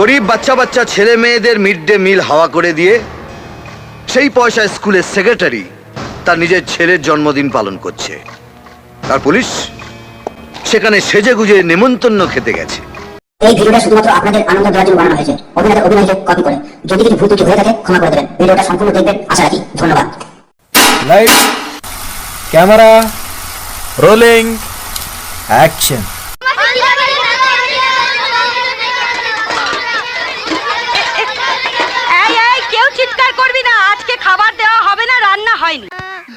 গরিব বাচ্চা বাচ্চা ছেলে মেয়েদের মিড ডে মিল হাওয়া করে দিয়ে সেই পয়সায় স্কুলের সেক্রেটারি তার নিজের ছেলের জন্মদিন পালন করছে। আর পুলিশ সেখানে সেজে গুজে নেমন্তন্ন খেতে গেছে। এই ভিডিওটা শুধুমাত্র আপনাদের আনন্দ দেওয়ার জন্য বানানো হয়েছে। অভিনেতা অভিনয়কে কপি করে। যদি কিছু ভুল ত্রুটি হয়ে থাকে ক্ষমা করে দেবেন। ভিডিওটা সম্পূর্ণ দেখবেন। আশা রাখি ধন্যবাদ। লাইট ক্যামেরা রোলিং অ্যাকশন এই এই কেউ চিৎকার করবি না আজকে খাবার দেওয়া হবে না রান্না হয়নি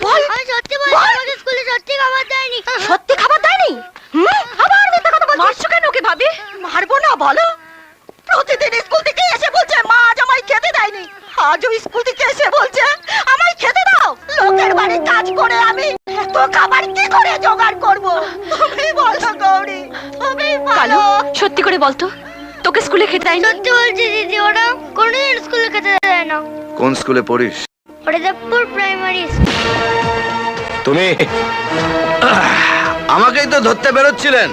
বল। আমি সত্যি বলছি আমাদের স্কুলে সত্যি খাবার দেয়নি। সত্যি খাবার দেয়নি? হুম আবার মিথ্যা কথা বলছিস? মারছো কেন ওকে ভাবি? মারবো না বলো। প্রতিদিন স্কুল থেকে এসে বলছে মা আজ আমায় খেতে দেয়নি। আজও স্কুল থেকে এসে বলছে আমায় খেতে দাও। লোকের বাড়ি কাজ করে আমি তো খাবার কি করে জোগাড় করব? তুমি বলো গৌরী তুমি বলো। সত্যি করে বলতো তোকে স্কুলে খেতে দেয়নি? সত্যি বলছি দিদি ওরা কোনোদিন স্কুলে খেতে দেয় না। কোন স্কুলে পড়িস? হরিদেবপুর প্রাইমারি তুমি? আমাকেই তো ধরতে বেরোচ্ছিলেন।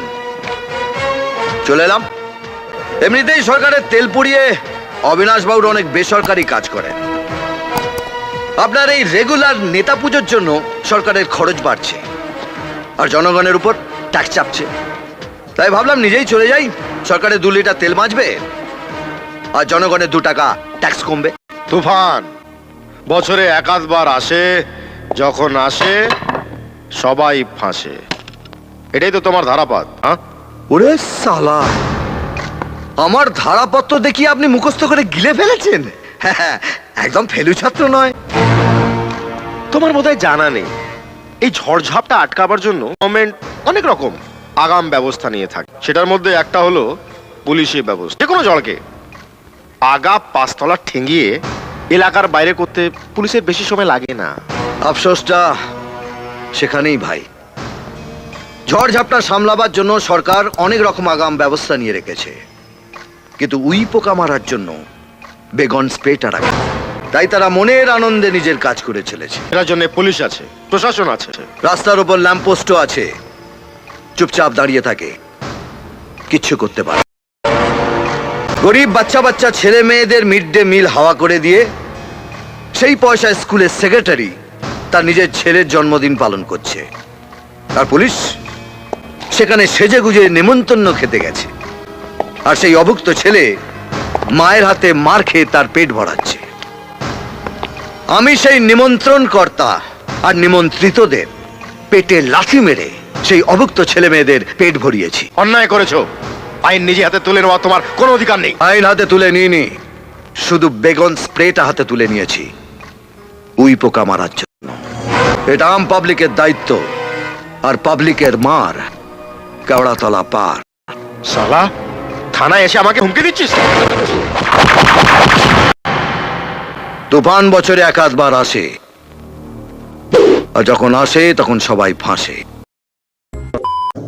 চলে এলাম। এমনিতেই সরকারের তেল পুড়িয়ে অবিনাশ বাবুর অনেক বেসরকারি কাজ করেন। আপনার এই রেগুলার নেতা পুজোর জন্য সরকারের খরচ বাড়ছে। আর জনগণের উপর ট্যাক্স চাপছে। তাই ভাবলাম নিজেই চলে যাই। সরকারের দু লিটার তেল বাঁচবে। আর জনগণের দু টাকা ট্যাক্স কমবে। তুফান বছরে একাধবার আসে যখন আসে সবাই ফাঁসে। এটাই তো তোমার ধারাপাত হ্যাঁ? ওরে সালা আমার ধারাপত্র দেখি আপনি মুখস্থ করে গিলে ফেলেছেন। হ্যাঁ, একদম ফেলু ছাত্র নয়। তোমার বোধহয় জানা নেই এই ঝড়ঝাপটা আটকাবার জন্য গভর্নমেন্ট অনেক রকম আগাম ব্যবস্থা নিয়ে থাকে। সেটার মধ্যে একটা হলো পুলিশের ব্যবস্থা যে কোনো জলকে। আগা পাঁচতলা ঠেঙ্গিয়ে এলাকার বাইরে করতে পুলিশের বেশি সময় লাগে না। আফসোসটা সেখানেই ভাই। ঝড় ঝাপটা সামলাবার জন্য সরকার অনেক রকম আগাম ব্যবস্থা নিয়ে রেখেছে। কিন্তু উই পোকা মারার জন্য বেগন স্প্রেটা রাখে। তাই তারা মনের আনন্দে নিজের কাজ করে চলেছে। এটার জন্য পুলিশ আছে প্রশাসন আছে। রাস্তার ওপর ল্যাম্পপোস্টও আছে। চুপচাপ দাঁড়িয়ে থাকে। কিচ্ছু করতে পারে গরিব বাচ্চা বাচ্চা ছেলে মেয়েদের মিড ডে মিল হাওয়া করে দিয়ে সেই পয়সায় স্কুলের সেক্রেটারি তার নিজের ছেলের জন্মদিন পালন করছে। আর পুলিশ সেখানে সেজে গুজে নেমন্তন্ন খেতে গেছে। আর সেই অভুক্ত ছেলে মায়ের হাতে মার খেয়ে তার পেট ভরাচ্ছে। আমি সেই নিমন্ত্রণ কর্তা আর নিমন্ত্রিতদের পেটে লাথি মেরে সেই অভুক্ত ছেলে মেয়েদের পেট ভরিয়েছি। অন্যায় করেছ। আইন নিজে হাতে তুলে নেওয়া তোমার কোনো অধিকার নেই। আইন হাতে তুলে নিইনি। শুধু বেগন স্প্রেটা হাতে তুলে নিয়েছি। উই পোকা মারার জন্য। এটা আম পাবলিকের দায়িত্ব আর পাবলিকের মার কেওড়াতলা পার। সালা থানায় এসে আমাকে হুমকি দিচ্ছিস? তুফান বছরে এক আধবার আসে আর যখন আসে তখন সবাই ফাঁসে।